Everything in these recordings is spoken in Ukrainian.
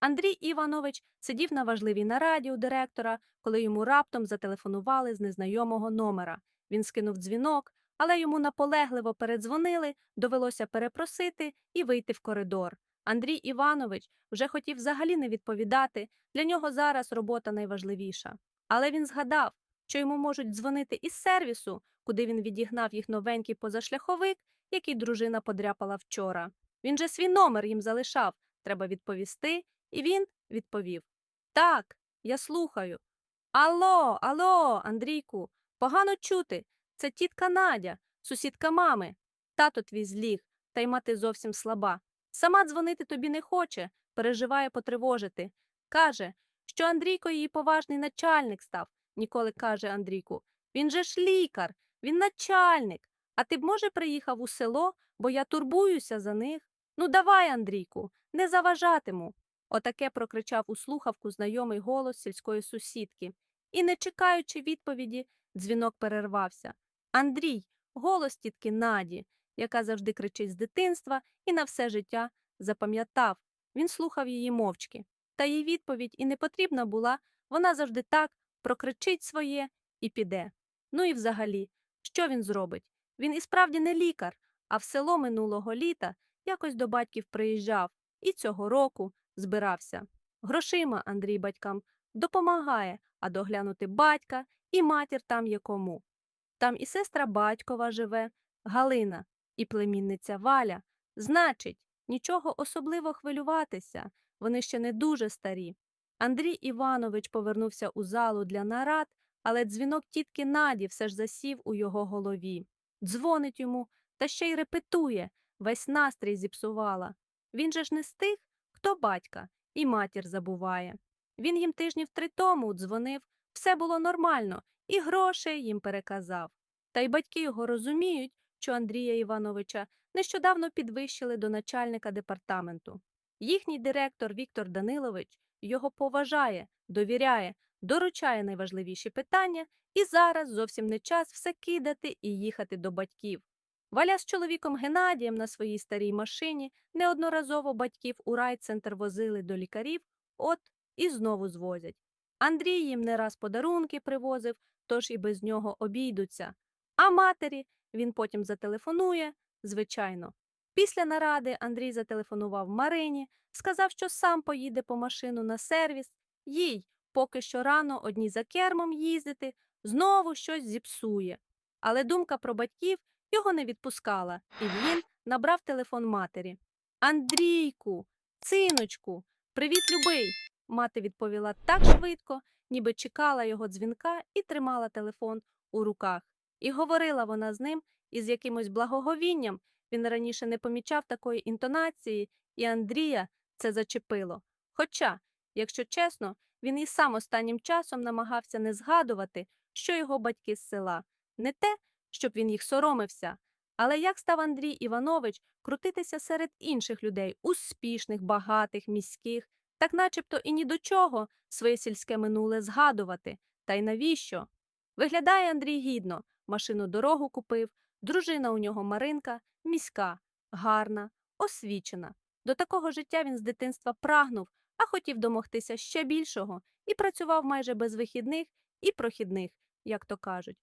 Андрій Іванович сидів на важливій нараді у директора, коли йому раптом зателефонували з незнайомого номера. Він скинув дзвінок, але йому наполегливо передзвонили, довелося перепросити і вийти в коридор. Андрій Іванович вже хотів взагалі не відповідати, для нього зараз робота найважливіша. Але він згадав, що йому можуть дзвонити із сервісу, куди він відігнав їх новенький позашляховик, який дружина подряпала вчора. Він же свій номер їм залишав, треба відповісти, і він відповів: Так, я слухаю. Алло, алло, Андрійку, погано чути. Це тітка Надя, сусідка мами. Тато твій зліг, та й мати зовсім слаба. Сама дзвонити тобі не хоче, переживає потривожити. Каже, що Андрійко її поважний начальник став, ніколи каже Андрійку. Він же ж лікар, він начальник. А ти б, може, приїхав у село, бо я турбуюся за них. Ну, давай, Андрійку, не заважатиму. Отаке прокричав у слухавку знайомий голос сільської сусідки. І, не чекаючи відповіді, дзвінок перервався. Андрій, голос тітки Наді, яка завжди кричить з дитинства і на все життя запам'ятав. Він слухав її мовчки. Та їй відповідь і не потрібна була, вона завжди так прокричить своє і піде. Ну і взагалі, що він зробить? Він і справді не лікар, а в село минулого літа якось до батьків приїжджав і цього року збирався. Грошима Андрій батькам допомагає, а доглянути батька і матір там є кому. Там і сестра батькова живе, Галина, і племінниця Валя. Значить, нічого особливо хвилюватися, вони ще не дуже старі. Андрій Іванович повернувся у залу для нарад, але дзвінок тітки Наді все ж засів у його голові. Дзвонить йому та ще й репетує, весь настрій зіпсувала. Він же ж не з тих, хто батька, і матір забуває. Він їм тижнів три тому дзвонив, все було нормально, і грошей їм переказав. Та й батьки його розуміють, що Андрія Івановича нещодавно підвищили до начальника департаменту. Їхній директор Віктор Данилович його поважає, довіряє, доручає найважливіші питання, і зараз зовсім не час все кидати і їхати до батьків. Валя з чоловіком Геннадієм на своїй старій машині неодноразово батьків у райцентр возили до лікарів, от і знову звозять. Андрій їм не раз подарунки привозив, тож і без нього обійдуться. А матері він потім зателефонує, звичайно. Після наради Андрій зателефонував Марині, сказав, що сам поїде по машину на сервіс, їй поки що рано одній за кермом їздити, знову щось зіпсує. Але думка про батьків його не відпускала, і він набрав телефон матері. Андрійку, синочку, привіт, любий. Мати відповіла так швидко, ніби чекала його дзвінка і тримала телефон у руках. І говорила вона з ним із якимось благоговінням. Він раніше не помічав такої інтонації, і Андрія це зачепило. Хоча, якщо чесно, він і сам останнім часом намагався не згадувати, що його батьки з села, не те, щоб він їх соромився, але як став Андрій Іванович крутитися серед інших людей, успішних, багатих, міських, так начебто і ні до чого своє сільське минуле згадувати, та й навіщо? Виглядає Андрій гідно, машину дорогу купив, дружина у нього Маринка, міська, гарна, освічена. До такого життя він з дитинства прагнув, а хотів домогтися ще більшого. І працював майже без вихідних і прохідних, як то кажуть.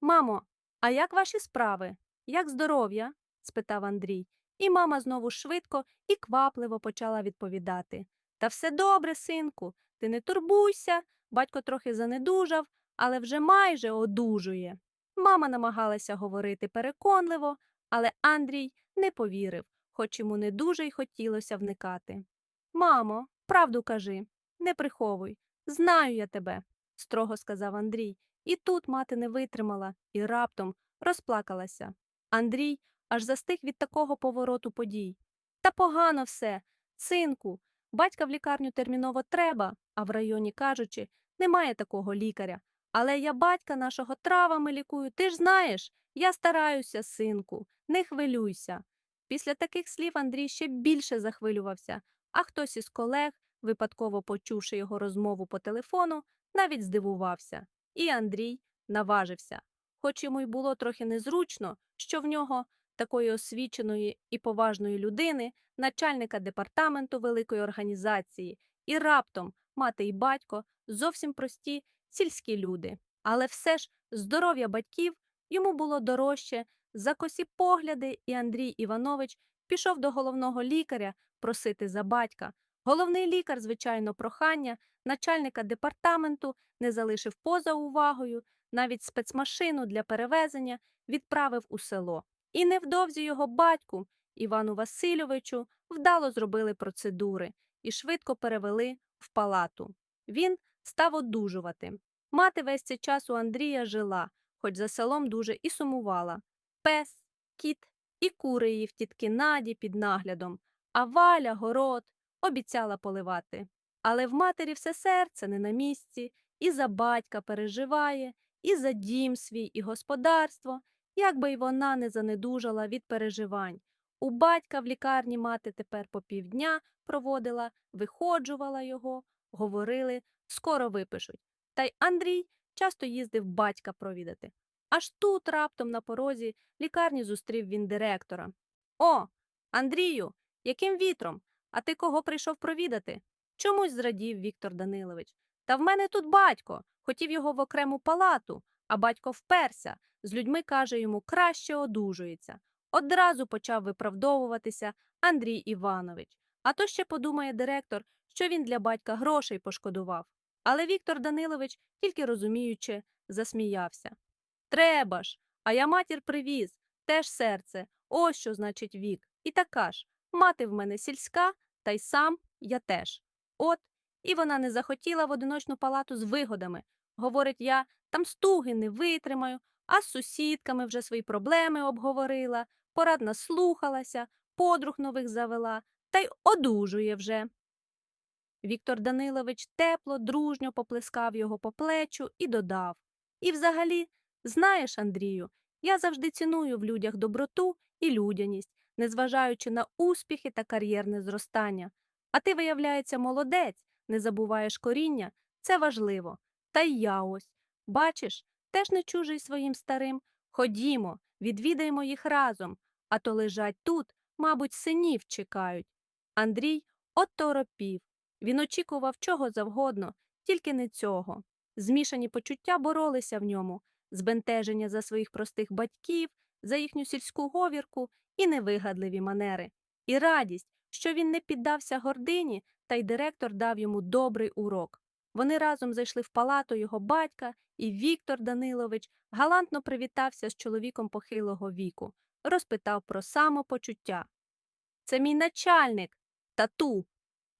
Мамо, а як ваші справи? Як здоров'я? спитав Андрій, і мама знову швидко і квапливо почала відповідати. Та все добре, синку, ти не турбуйся, батько трохи занедужав, але вже майже одужує. Мама намагалася говорити переконливо, але Андрій не повірив, хоч йому не дуже й хотілося вникати. Мамо, правду кажи, не приховуй, знаю я тебе, строго сказав Андрій, і тут мати не витримала і раптом розплакалася. Андрій аж застиг від такого повороту подій. Та погано все, синку, батька в лікарню терміново треба, а в районі кажучи, немає такого лікаря. Але я батька нашого травами лікую, ти ж знаєш, я стараюся, синку, не хвилюйся. Після таких слів Андрій ще більше захвилювався, а хтось із колег, випадково почувши його розмову по телефону, навіть здивувався. І Андрій наважився. Хоч йому й було трохи незручно, що в нього, такої освіченої і поважної людини, начальника департаменту великої організації, І раптом мати і батько зовсім прості сільські люди. Але все ж здоров'я батьків йому було дорожче за косі погляди, і Андрій Іванович пішов до головного лікаря просити за батька. Головний лікар, звичайно, прохання начальника департаменту не залишив поза увагою, навіть спецмашину для перевезення відправив у село. І невдовзі його батьку, Івану Васильовичу, вдало зробили процедури і швидко перевели в палату. Він став одужувати. Мати весь цей час у Андрія жила, хоч за селом дуже і сумувала. Пес, кіт і кури її в тітки Наді під наглядом, а валя, город обіцяла поливати. Але в матері все серце не на місці, і за батька переживає, і за дім свій, і господарство, як би й вона не занедужала від переживань. У батька в лікарні мати тепер по півдня проводила, виходжувала його, говорили, скоро випишуть. Та й Андрій часто їздив батька провідати. Аж тут раптом на порозі лікарні зустрів він директора. О, Андрію, яким вітром? А ти кого прийшов провідати? Чомусь зрадів Віктор Данилович. Та в мене тут батько, хотів його в окрему палату, а батько вперся, з людьми каже йому краще одужується. Одразу почав виправдовуватися Андрій Іванович. А то ще подумає директор, що він для батька грошей пошкодував. Але Віктор Данилович, тільки розуміючи, засміявся. Треба ж, а я матір привіз, теж серце, ось що значить вік. І така ж, мати в мене сільська, та й сам я теж. От, і вона не захотіла в одиночну палату з вигодами. Говорить, я там стуги не витримаю, а з сусідками вже свої проблеми обговорила, порад наслухалася, подруг нових завела, та й одужує вже. Віктор Данилович тепло, дружньо поплескав його по плечу і додав І взагалі, знаєш, Андрію, я завжди ціную в людях доброту і людяність, незважаючи на успіхи та кар'єрне зростання. А ти, виявляється, молодець, не забуваєш коріння, це важливо. Та й я ось. Бачиш, теж не чужий своїм старим. Ходімо, відвідаємо їх разом, а то лежать тут, мабуть, синів чекають. Андрій оторопів. Він очікував чого завгодно, тільки не цього. Змішані почуття боролися в ньому, збентеження за своїх простих батьків, за їхню сільську говірку і невигадливі манери, і радість, що він не піддався гордині, та й директор дав йому добрий урок. Вони разом зайшли в палату його батька, і Віктор Данилович галантно привітався з чоловіком похилого віку, розпитав про самопочуття. Це мій начальник, тату,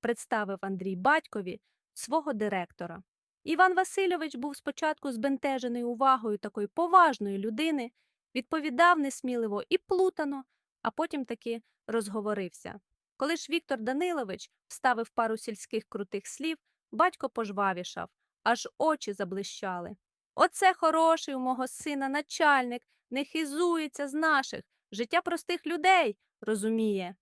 представив Андрій батькові свого директора. Іван Васильович був спочатку збентежений увагою такої поважної людини, відповідав несміливо і плутано, а потім таки розговорився. Коли ж Віктор Данилович вставив пару сільських крутих слів, батько пожвавішав, аж очі заблищали. Оце хороший у мого сина начальник, не хизується з наших, життя простих людей, розуміє.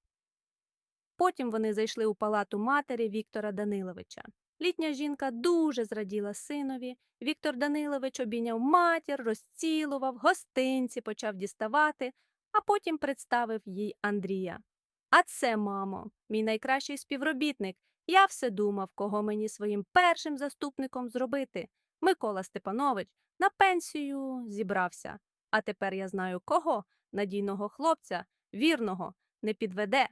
Потім вони зайшли у палату матері Віктора Даниловича. Літня жінка дуже зраділа синові. Віктор Данилович обійняв матір, розцілував, гостинці почав діставати, а потім представив їй Андрія. А це, мамо, мій найкращий співробітник. Я все думав, кого мені своїм першим заступником зробити. Микола Степанович на пенсію зібрався. А тепер я знаю кого надійного хлопця, вірного, не підведе.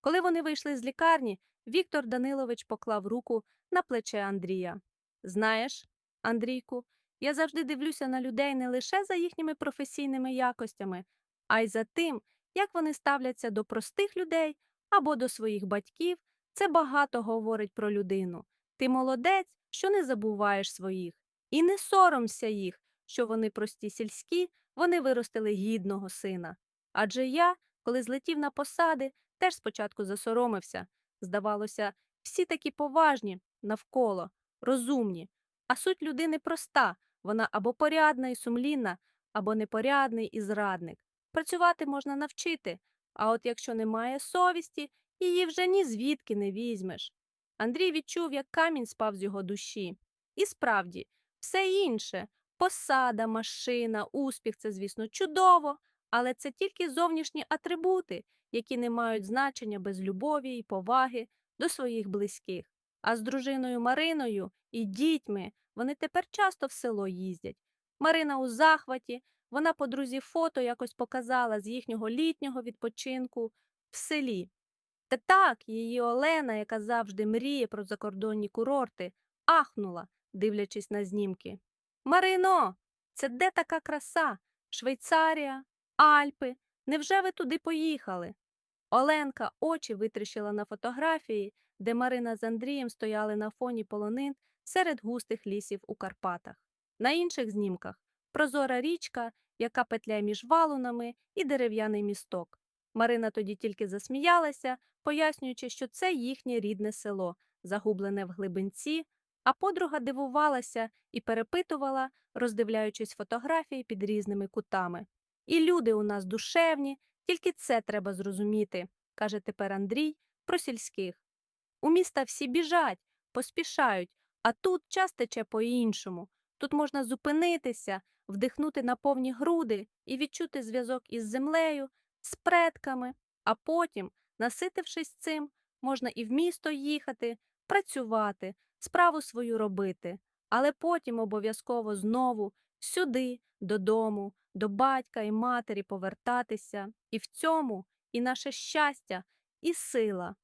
Коли вони вийшли з лікарні, Віктор Данилович поклав руку на плече Андрія. Знаєш, Андрійку, я завжди дивлюся на людей не лише за їхніми професійними якостями, а й за тим, як вони ставляться до простих людей або до своїх батьків. Це багато говорить про людину. Ти молодець, що не забуваєш своїх, і не соромся їх, що вони прості сільські, вони виростили гідного сина. Адже я, коли злетів на посади, теж спочатку засоромився. Здавалося, всі такі поважні, навколо, розумні. А суть людини проста вона або порядна і сумлінна, або непорядний і зрадник. Працювати можна навчити, а от якщо немає совісті, її вже ні звідки не візьмеш. Андрій відчув, як камінь спав з його душі. І справді, все інше посада, машина, успіх це, звісно, чудово, але це тільки зовнішні атрибути, які не мають значення без любові і поваги до своїх близьких. А з дружиною Мариною і дітьми вони тепер часто в село їздять. Марина у захваті, вона подрузі фото якось показала з їхнього літнього відпочинку в селі. Та так, її Олена, яка завжди мріє про закордонні курорти, ахнула, дивлячись на знімки. Марино, це де така краса? Швейцарія, Альпи. Невже ви туди поїхали? Оленка очі витріщила на фотографії, де Марина з Андрієм стояли на фоні полонин серед густих лісів у Карпатах. На інших знімках прозора річка, яка петляє між валунами, і дерев'яний місток. Марина тоді тільки засміялася, пояснюючи, що це їхнє рідне село, загублене в глибинці, а подруга дивувалася і перепитувала, роздивляючись фотографії під різними кутами. І люди у нас душевні, тільки це треба зрозуміти, каже тепер Андрій про сільських. У міста всі біжать, поспішають, а тут час тече по-іншому. Тут можна зупинитися, вдихнути на повні груди і відчути зв'язок із землею, з предками, а потім, наситившись цим, можна і в місто їхати, працювати, справу свою робити, але потім обов'язково знову сюди, додому, до батька і матері повертатися, і в цьому і наше щастя, і сила.